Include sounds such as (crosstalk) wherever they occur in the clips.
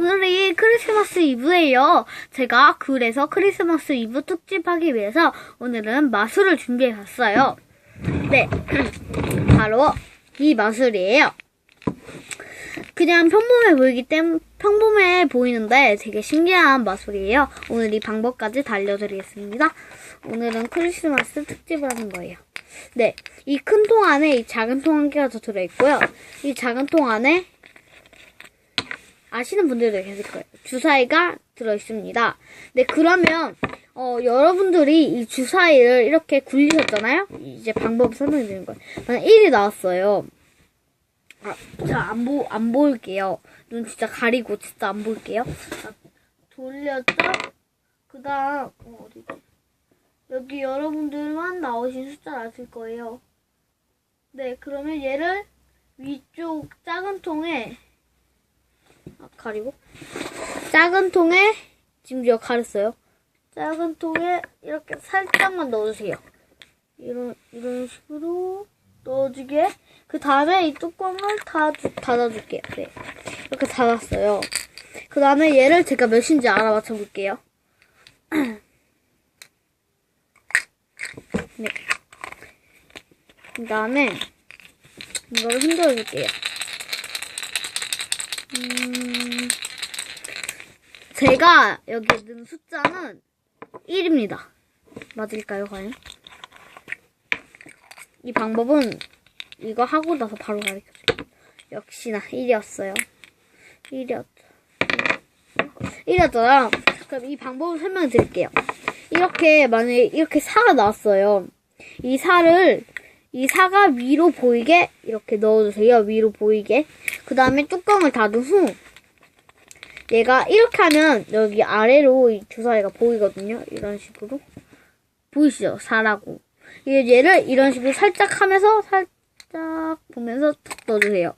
오늘이 크리스마스 이브예요. 제가 그래서 크리스마스 이브 특집하기 위해서 오늘은 마술을 준비해 봤어요. 네, (clears throat) 바로 이 마술이에요. 그냥 평범해 보이기 때문에 평범해 보이는데 되게 신기한 마술이에요. 오늘 이 방법까지 다 알려드리겠습니다. 오늘은 크리스마스 특집을 하는 거예요. 네, 이 큰 통 안에 이 작은 통 한 개가 더 들어있고요. 이 작은 통 안에 아시는 분들도 계실 거예요. 주사위가 들어있습니다. 네, 그러면, 어, 여러분들이 이 주사위를 이렇게 굴리셨잖아요? 이제 방법 설명해 드리는 거예요. 만약 1이 나왔어요. 아, 자, 안 보, 안 보일게요. 눈 진짜 가리고 진짜 안 볼게요. 자, 돌렸죠? 그 다음, 어, 어디, 여기 여러분들만 나오신 숫자를 아실 거예요. 네, 그러면 얘를 위쪽 작은 통에 아, 가리고 작은 통에 지금 가렸어요. 작은 통에 이렇게 살짝만 넣어주세요. 이런 이런 식으로 넣어주게. 그 다음에 이 뚜껑을 다 닫아줄게요. 네, 이렇게 닫았어요. 그 다음에 얘를 제가 몇인지 알아맞혀 볼게요. (clears throat) 네. 그 다음에 이거를 흔들어 줄게요. 음, 제가 여기 넣은 숫자는 1입니다. 맞을까요, 과연? 이 방법은 이거 하고 나서 바로 가르쳐줄게요. 역시나 1이었어요. 1이었죠. 1이었잖아요. 그럼 이 방법을 설명해 드릴게요. 이렇게, 만약에 이렇게 사가 나왔어요. 이 사를, 이 사가 위로 보이게 이렇게 넣어주세요. 위로 보이게. 그 다음에 뚜껑을 닫은 후, 얘가 이렇게 하면 여기 아래로 이 주사위가 보이거든요. 이런 식으로. 보이시죠? 사라고. 얘를 이런 식으로 살짝 하면서 살짝 보면서 툭 넣어주세요.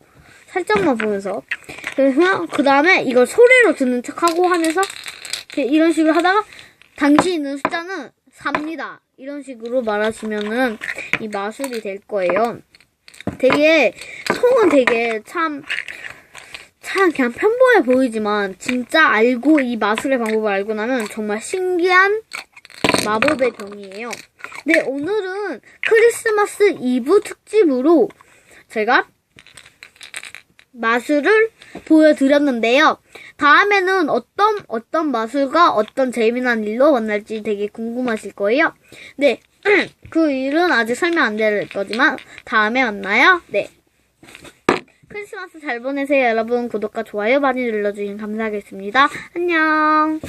살짝만 보면서. 그래서 그 다음에 이걸 소리로 듣는 척하고 하면서 이런 식으로 하다가 당신이 있는 숫자는 4입니다. 이런 식으로 말하시면은 이 마술이 될 거예요. 되게 통은 되게 참 참 그냥 평범해 보이지만 진짜 알고 이 마술의 방법을 알고 나면 정말 신기한 마법의 병이에요. 네, 오늘은 크리스마스 이브 특집으로 제가 마술을 보여드렸는데요. 다음에는 어떤, 어떤 마술과 어떤 재미난 일로 만날지 되게 궁금하실 거예요. 네. (clears throat) 그 일은 아직 설명 안 될 거지만, 다음에 만나요. 네. 크리스마스 잘 보내세요, 여러분. 구독과 좋아요 많이 눌러주시면 감사하겠습니다. 안녕.